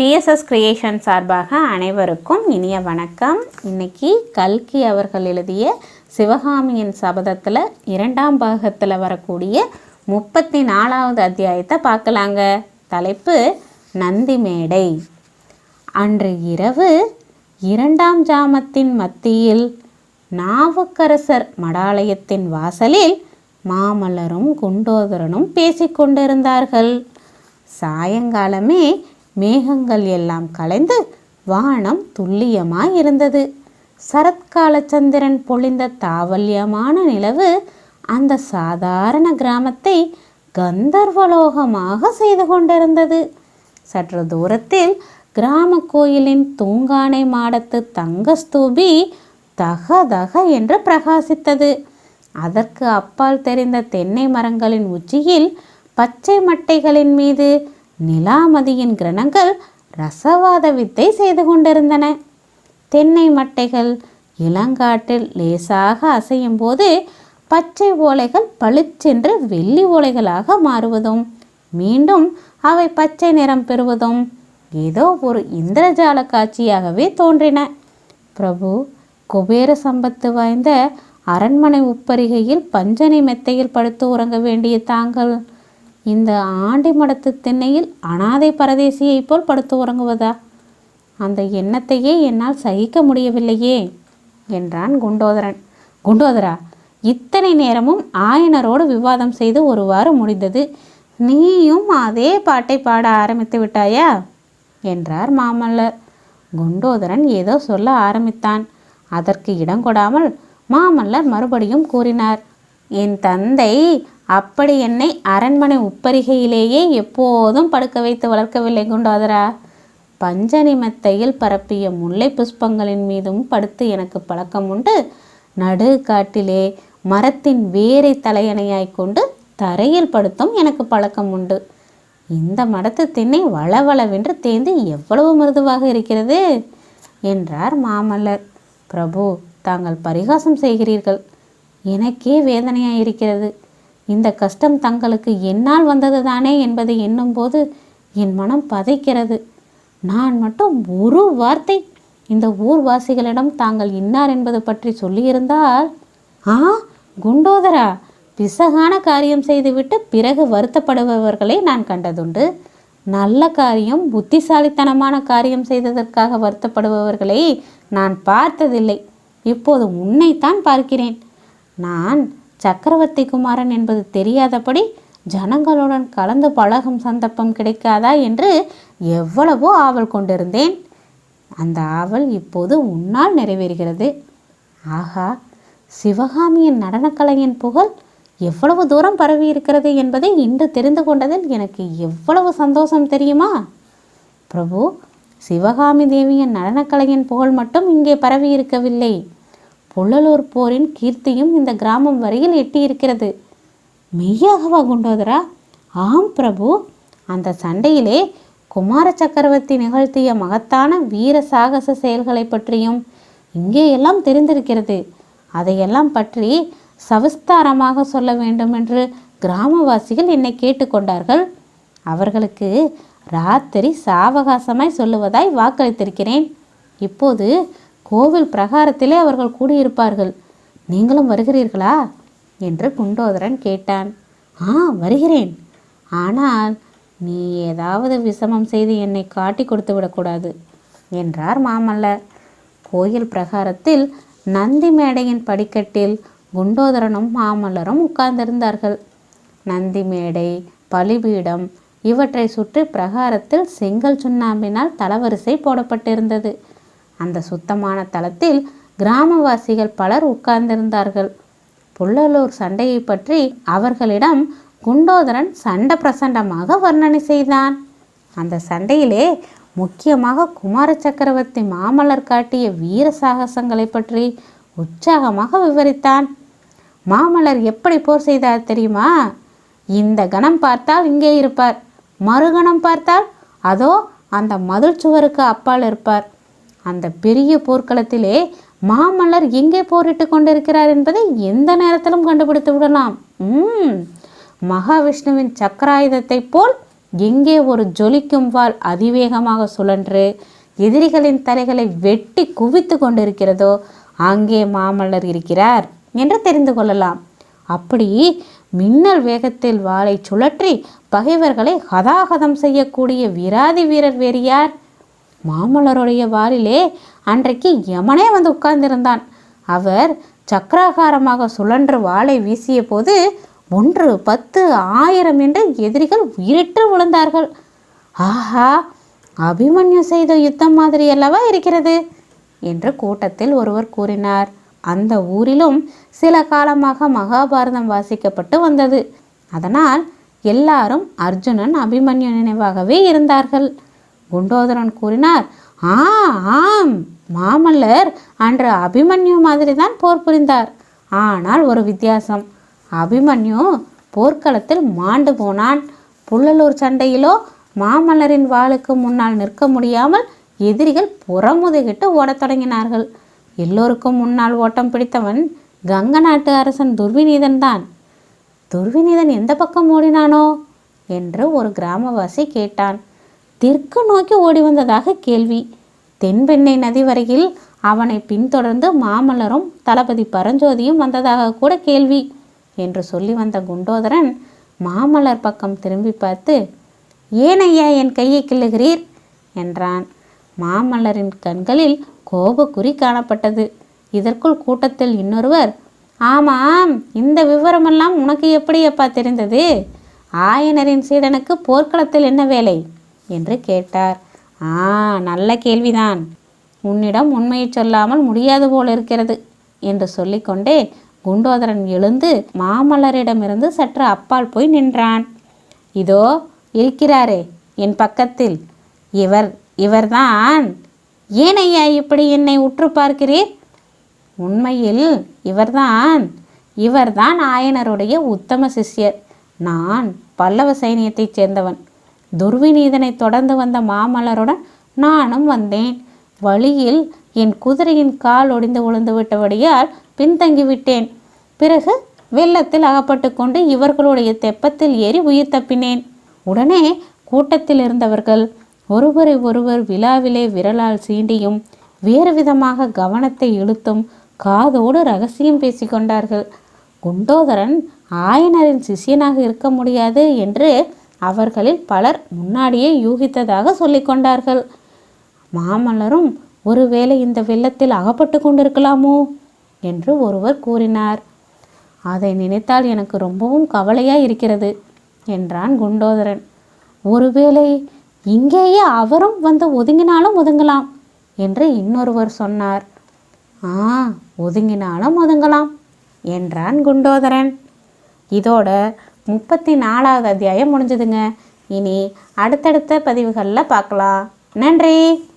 BSS creation சார்பாக அனைவருக்கும் இனிய வணக்கம். இன்னைக்கு கல்கி அவர்கள் எழுதிய சிவகாமியின் சபதத்தில் இரண்டாம் பாகத்தில் வரக்கூடிய முப்பத்தி நாலாவது அத்தியாயத்தை பார்க்கலாங்க. தலைப்பு நந்தி மேடை. அன்று இரவு இரண்டாம் ஜாமத்தின் மத்தியில் நாவுக்கரசர் மடாலயத்தின் வாசலில் மாமல்லரும் குண்டோதரனும் பேசிக்கொண்டிருந்தார்கள். சாயங்காலமே மேகங்கள் எல்லாம் கலைந்து வானம் துல்லியமாய் இருந்தது. சரத்கால சந்திரன் பொழிந்த தாவல்யமான நிலவு அந்த சாதாரண கிராமத்தை கந்தர்வலோகமாக செய்து கொண்டிருந்தது. சற்று தூரத்தில் கிராம கோயிலின் தூங்கானை மாடத்து தங்கஸ்தூபி தக தக என்று பிரகாசித்தது. அதற்கு அப்பால் தெரிந்த தென்னை மரங்களின் உச்சியில் பச்சை மட்டைகளின் மீது நிலாமதியின் கிரணங்கள் ரசவாத வித்தை செய்து கொண்டிருந்தன. தென்னை மட்டைகள் இளங்காட்டில் லேசாக அசையும் போது பச்சை ஓலைகள் பளிச்சென்று வெள்ளி ஓலைகளாக மாறுவதும் மீண்டும் அவை பச்சை நிறம் பெறுவதும் ஏதோ ஒரு இந்திரஜால காட்சியாகவே தோன்றின. பிரபு குபேர சம்பத்து வாய்ந்த அரண்மனை உப்பரிகையில் பஞ்சனை மெத்தையில் படுத்து உறங்க வேண்டிய தாங்கள் இந்த ஆண்டி மடத்து திண்ணையில் அனாதை பரதேசியைப் போல் படுத்து உறங்குவதா? அந்த எண்ணத்தையே என்னால் சகிக்க முடியவில்லையே என்றான் குண்டோதரன். குண்டோதரா இத்தனை நேரமும் ஆயனரோடு விவாதம் செய்து ஒரு வாரம் முடிந்தது. நீயும் அதே பாட்டை பாட ஆரம்பித்து விட்டாயா? என்றார் மாமல்லர். குண்டோதரன் ஏதோ சொல்ல ஆரம்பித்தான். அதற்கு இடம் கொடாமல் மாமல்லர் மறுபடியும் கூறினார் என் தந்தை அப்படி என்னை அரண்மனை உப்பரிகையிலேயே எப்போதும் படுக்க வைத்து வளர்க்கவில்லை குண்டோதரா. பஞ்சனிமத்தையில் பரப்பிய முல்லை புஷ்பங்களின் மீதும் படுத்து எனக்கு பழக்கம் உண்டு. நடு காட்டிலே மரத்தின் வேரை தலையணையாய் கொண்டு தரையில் படுத்தும் எனக்கு பழக்கம் உண்டு. இந்த மடத்து திண்ணை வளவளவென்று தேந்து எவ்வளவு மிருதுவாக இருக்கிறது? என்றார் மாமல்லர். பிரபு தாங்கள் பரிகாசம் செய்கிறீர்கள். எனக்கே வேதனையாக இருக்கிறது இந்த கஷ்டம் தங்களுக்கு என்னால் வந்தது தானே என்பதை எண்ணும்போது என் மனம் பதைக்கிறது. நான் மட்டும் ஒரு வார்த்தை இந்த ஊர்வாசிகளிடம் தாங்கள் இன்னார் என்பது பற்றி சொல்லியிருந்தால் ஆ குண்டோதரா பிசகான காரியம் செய்துவிட்டு பிறகு வருத்தப்படுபவர்களை நான் கண்டதுண்டு. நல்ல காரியம் புத்திசாலித்தனமான காரியம் செய்ததற்காக வருத்தப்படுபவர்களை நான் பார்த்ததில்லை. இப்போது உன்னைத்தான் பார்க்கிறேன். நான் சக்கரவர்த்தி குமாரன் என்பது தெரியாதபடி ஜனங்களுடன் கலந்து பழகும் சந்தர்ப்பம் கிடைக்காதா என்று எவ்வளவோ ஆவல் கொண்டிருந்தேன். அந்த ஆவல் இப்போது உன்னால் நிறைவேறுகிறது. ஆகா சிவகாமியின் நடனக்கலையின் புகழ் எவ்வளவு தூரம் பரவி இருக்கிறது என்பதை இன்று தெரிந்து கொண்டதில் எனக்கு எவ்வளவு சந்தோஷம் தெரியுமா? பிரபு சிவகாமி தேவியின் நடனக்கலையின் புகழ் மட்டும் இங்கே பரவி இருக்கவில்லை. புள்ளலூர் போரின் கீர்த்தியும் இந்த கிராமம் வரையில் எட்டியிருக்கிறது. மெய்யாகவா குண்டோதரா? ஆம் பிரபு. அந்த சண்டையிலே குமார சக்கரவர்த்தி நிகழ்த்திய மகத்தான வீர சாகச செயல்களை பற்றியும் இங்கே எல்லாம் தெரிந்திருக்கிறது. அதையெல்லாம் பற்றி சவிஸ்தாரமாக சொல்ல வேண்டும் என்று கிராமவாசிகள் என்னை கேட்டுக்கொண்டார்கள் அவர்களுக்கு ராத்திரி சாவகாசமாய் சொல்லுவதாய் வாக்களித்திருக்கிறேன். இப்போது கோவில் பிரகாரத்திலே அவர்கள் கூடியிருப்பார்கள். நீங்களும் வருகிறீர்களா? என்று குண்டோதரன் கேட்டான். ஆ வருகிறேன். ஆனால் நீ ஏதாவது விஷமம் செய்து என்னை காட்டி கொடுத்து விடக்கூடாது என்றார் மாமல்லர். கோயில் பிரகாரத்தில் நந்தி மேடையின் படிக்கட்டில் குண்டோதரனும் மாமல்லரும் உட்கார்ந்திருந்தார்கள். நந்தி மேடை பலிபீடம் இவற்றை சுற்றி பிரகாரத்தில் செங்கல் சுண்ணாம்பினால் தளவரிசை போடப்பட்டிருந்தது. அந்த சுத்தமான தளத்தில் கிராமவாசிகள் பலர் உட்கார்ந்திருந்தார்கள். புள்ளலூர் சண்டையை பற்றி அவர்களிடம் குண்டோதரன் சண்ட பிரசண்டமாக வர்ணனை செய்தான். அந்த சண்டையிலே முக்கியமாக குமார சக்கரவர்த்தி மாமல்லர் காட்டிய வீர சாகசங்களை பற்றி உற்சாகமாக விவரித்தான். மாமல்லர் எப்படி போர் செய்தார் தெரியுமா? இந்த கணம் பார்த்தால் இங்கே இருப்பார். மறுகணம் பார்த்தால் அதோ அந்த மதில் சுவருக்கு அப்பால் இருப்பார். அந்த பெரிய போர்க்களத்திலே மாமல்லர் எங்கே போரிட்டு கொண்டிருக்கிறார் என்பதை எந்த நேரத்திலும் கண்டுபிடித்து விடலாம். உம். மகாவிஷ்ணுவின் சக்கராயுதத்தைப் போல் எங்கே ஒரு ஜொலிக்கும் வாள் அதிவேகமாக சுழன்று எதிரிகளின் தலைகளை வெட்டி குவித்து கொண்டிருக்கிறதோ அங்கே மாமல்லர் இருக்கிறார் என்று தெரிந்து கொள்ளலாம். அப்படி மின்னல் வேகத்தில் வாளை சுழற்றி பகைவர்களை ஹதாகதம் செய்யக்கூடிய வீராதி வீரர் வேறு யார்? மாமல்லருடைய வாலிலே அன்றைக்கு யமனே வந்து உட்கார்ந்திருந்தான். அவர் சக்கராகாரமாக சுழன்று வாளை வீசிய போது ஒன்று பத்து ஆயிரம் என்று எதிரிகள் உயிரிட்டு விழுந்தார்கள். ஆஹா அபிமன்யு செய்த யுத்தம் மாதிரி அல்லவா இருக்கிறது? என்று கூட்டத்தில் ஒருவர் கூறினார். அந்த ஊரிலும் சில காலமாக மகாபாரதம் வாசிக்கப்பட்டு வந்தது. அதனால் எல்லாரும் அர்ஜுனன் அபிமன்யு நினைவாகவே இருந்தார்கள். குண்டோதரன் கூறினார் ஆ ஆம் மாமல்லர் அன்று அபிமன்யு மாதிரி தான் போர் புரிந்தார். ஆனால் ஒரு வித்தியாசம் அபிமன்யு போர்க்களத்தில் மாண்டு போனான். புள்ளலூர் சண்டையிலோ மாமல்லரின் வாளுக்கு முன்னால் நிற்க முடியாமல் எதிரிகள் புறமுதுகிட்டு ஓடத் தொடங்கினார்கள். எல்லோருக்கும் முன்னால் ஓட்டம் பிடித்தவன் கங்க நாட்டு அரசன் துர்விநீதன் தான் துர்விநீதன் எந்த பக்கம் ஓடினானோ? என்று ஒரு கிராமவாசி கேட்டான். தெற்கு நோக்கி ஓடி வந்ததாக கேள்வி. தென்பெண்ணை நதி வரையில் அவனை பின்தொடர்ந்து மாமல்லரும் தளபதி பரஞ்சோதியும் வந்ததாக கூட கேள்வி என்று சொல்லி வந்த குண்டோதரன் மாமல்லர் பக்கம் திரும்பி பார்த்து ஏன் ஐயா என் கையை கிள்ளுகிறீர்? என்றான். மாமல்லரின் கண்களில் கோபக்குறி காணப்பட்டது. இதற்குள் கூட்டத்தில் இன்னொருவர் ஆமாம் இந்த விவரமெல்லாம் உனக்கு எப்படியப்பா தெரிந்தது? ஆயனரின் சீடனுக்கு போர்க்களத்தில் என்ன வேலை? என்று கேட்டார். ஆ நல்ல கேள்விதான். உன்னிடம் உண்மையை சொல்லாமல் முடியாது போல் இருக்கிறது என்று சொல்லிக்கொண்டே குண்டோதரன் எழுந்து மாமல்லரிடமிருந்து சற்று அப்பால் போய் நின்றான். இதோ இருக்கிறாரே என் பக்கத்தில். இவர் இவர்தான். ஏன் ஐயா இப்படி என்னை உற்று பார்க்கிறீர்? உண்மையில் இவர்தான். இவர்தான் ஆயனருடைய உத்தம சிஷ்யர். நான் பல்லவ சைனியத்தைச் சேர்ந்தவன். துர்விநீதனை தொடர்ந்து வந்த மாமல்லருடன் நானும் வந்தேன். வழியில் என் குதிரையின் கால் ஒடிந்து விழுந்து விட்டபடியால் பின்தங்கி விட்டேன். பிறகு வெள்ளத்தில் அகப்பட்டு கொண்டு இவர்களுடைய தெப்பத்தில் ஏறி உயிர் தப்பினேன். உடனே கூட்டத்தில் இருந்தவர்கள் ஒருவரை ஒருவர் விழாவிலே விரலால் சீண்டியும் வேறு விதமாக கவனத்தை இழுத்தும் காதோடு ரகசியம் பேசிக்கொண்டார்கள் குண்டோதரன் ஆயனரின் சிஷ்யனாக இருக்க முடியாது என்று அவர்களில் பலர் முன்னாடியே யூகித்ததாக சொல்லிக்கொண்டார்கள் மாமல்லரும் ஒருவேளை இந்த வெள்ளத்தில் அகப்பட்டு கொண்டிருக்கலாமோ? என்று ஒருவர் கூறினார். அதை நினைத்தால் எனக்கு ரொம்பவும் கவலையாக இருக்கிறது என்றான் குண்டோதரன். ஒருவேளை இங்கேயே அவரும் வந்து ஒதுங்கினாலும் ஒதுங்கலாம் என்று இன்னொருவர் சொன்னார். ஆ ஒதுங்கினாலும் ஒதுங்கலாம் என்றான் குண்டோதரன். இதோட முப்பத்தி நாலாவது அத்தியாயம் முடிஞ்சதுங்க. இனி அடுத்தடுத்த பதிவுகளில் பார்க்கலாம். நன்றி!